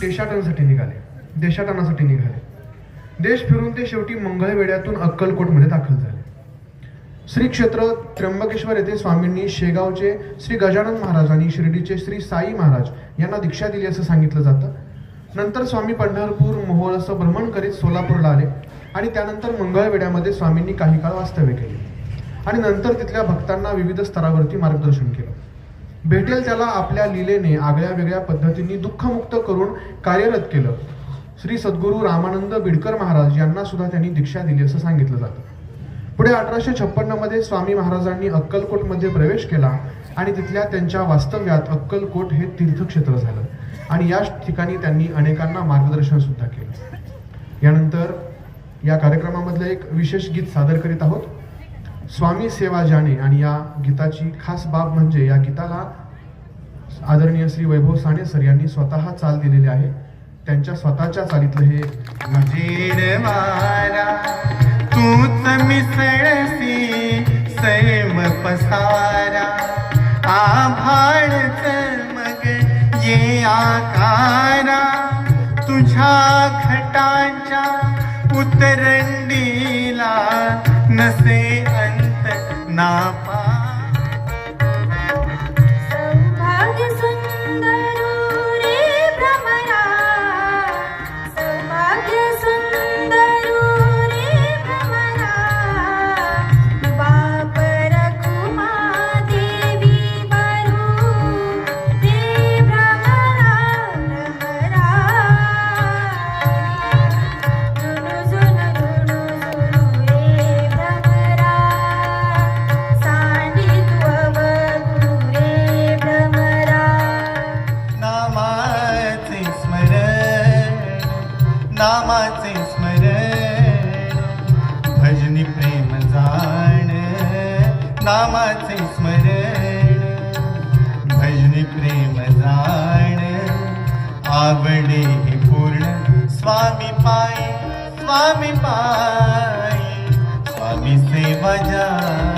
देशाटनासाठी निघाले. देशाटनासाठी निघाले. देश फिरून ते शेवटी मंगळवेड्यातून अक्कलकोटमध्ये दाखल झाले. श्री क्षेत्र त्र्यंबकेश्वर येथे स्वामींनी शेगावचे श्री गजानन महाराज आणि शिर्डीचे श्री साई महाराज यांना दीक्षा दिली असं सांगितलं जातं. नंतर स्वामी पंढरपूर मोहोळ असं भ्रमण करीत सोलापूरला आले. आणि त्यानंतर मंगळवेड्यामध्ये स्वामींनी काही काळ वास्तव्य केले. आणि नंतर तिथल्या भक्तांना विविध स्तरावरती मार्गदर्शन केलं. भेटेल त्याला आपल्या लीलेने आगळ्या वेगळ्या पद्धतींनी दुःखमुक्त करून कार्यरत केलं. श्री सद्गुरू रामानंद बिडकर महाराज यांना सुद्धा त्यांनी दीक्षा दिली असं सांगितलं जातं. पुढे अठराशे छप्पन्नमध्ये स्वामी महाराजांनी अक्कलकोटमध्ये प्रवेश केला आणि तिथल्या त्यांच्या वास्तव्यात अक्कलकोट हे तीर्थक्षेत्र झालं. आणि याच ठिकाणी त्यांनी अनेकांना मार्गदर्शन सुद्धा केलं. यानंतर या कार्यक्रमामधलं एक विशेष गीत सादर करीत आहोत. स्वामी सेवा जाणे आणि या गीताची खास बाब म्हणजे या गीताला आदरणीय श्री वैभव साणे सर यांनी स्वतः चाल दिलेली आहे. त्यांच्या स्वतःच्या चालीतलं हे तूच मिसळसी सैम पसारा. आभाळ मग ये आकारा तुझ्या खटांच्या उतरंडीला नसे अंत नापा नामाचे स्मरण भजनी प्रेम जाण नामाचे स्मरण भजनी प्रेम जाण आवडे हे पूर्ण स्वामी पायी स्वामी पाय स्वामी सेवा जाय